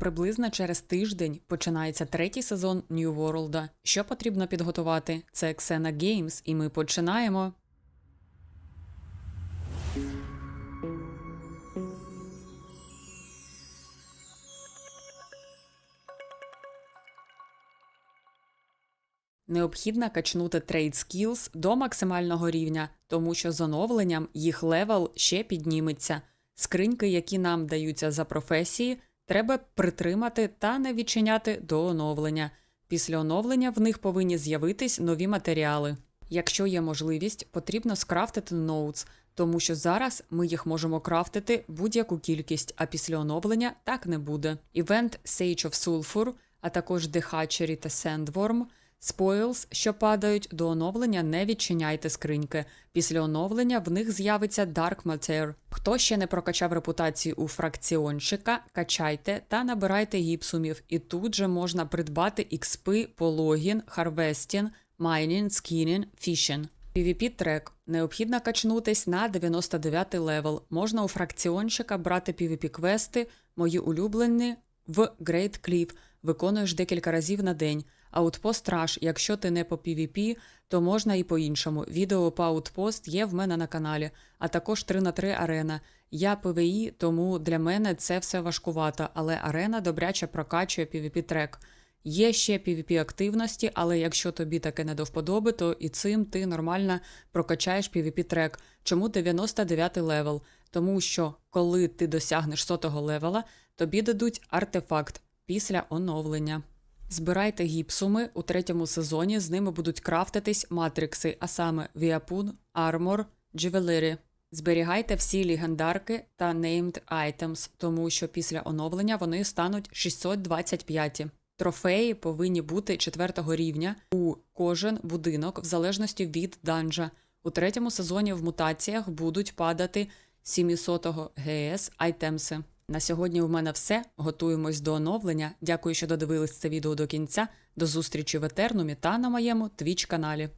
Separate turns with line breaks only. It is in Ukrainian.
Приблизно через тиждень починається третій сезон New World. Що потрібно підготувати? Це Xena Games, і ми починаємо. Необхідно качнути Trade Skills до максимального рівня, тому що з оновленням їх левел ще підніметься. Скриньки, які нам даються за професії, треба притримати та не відчиняти до оновлення. Після оновлення в них повинні з'явитись нові матеріали. Якщо є можливість, потрібно скрафтити ноутс, тому що зараз ми їх можемо крафтити будь-яку кількість, а після оновлення так не буде. Івент Sage of Sulfur, а також The Hatchery та Sandworm – Spoils, що падають до оновлення, не відчиняйте скриньки. Після оновлення в них з'явиться Dark Matter. Хто ще не прокачав репутацію у фракціонщика, качайте та набирайте гіпсумів, і тут же можна придбати XP по логін, харвестін, майнін, скінін, фішін. PvP трек. Необхідно качнутись на 99 левел. Можна у фракціонщика брати PvP квести, мої улюблені в Great Cliff. Виконуєш декілька разів на день. Аутпост Rush, якщо ти не по PvP, то можна і по-іншому. Відео по Outpost є в мене на каналі, а також 3 на 3 арена. Я PvE, тому для мене це все важкувато, але арена добряче прокачує PvP трек. Є ще PvP активності, але якщо тобі таке не до вподоби, то і цим ти нормально прокачаєш PvP трек. Чому 99 левел? Тому що коли ти досягнеш сотого левела, тобі дадуть артефакт після оновлення. Збирайте гіпсуми у третьому сезоні. З ними будуть крафтитись матрикси, а саме Віапун, Армор, Джевелирі. Зберігайте всі легендарки та named items, тому що після оновлення вони стануть 625. Трофеї повинні бути четвертого рівня у кожен будинок в залежності від данжа. У третьому сезоні в мутаціях будуть падати 700 ГС айтемси. На сьогодні у мене все. Готуємось до оновлення. Дякую, що додивились це відео до кінця. До зустрічі в Етернумі та на моєму твіч каналі.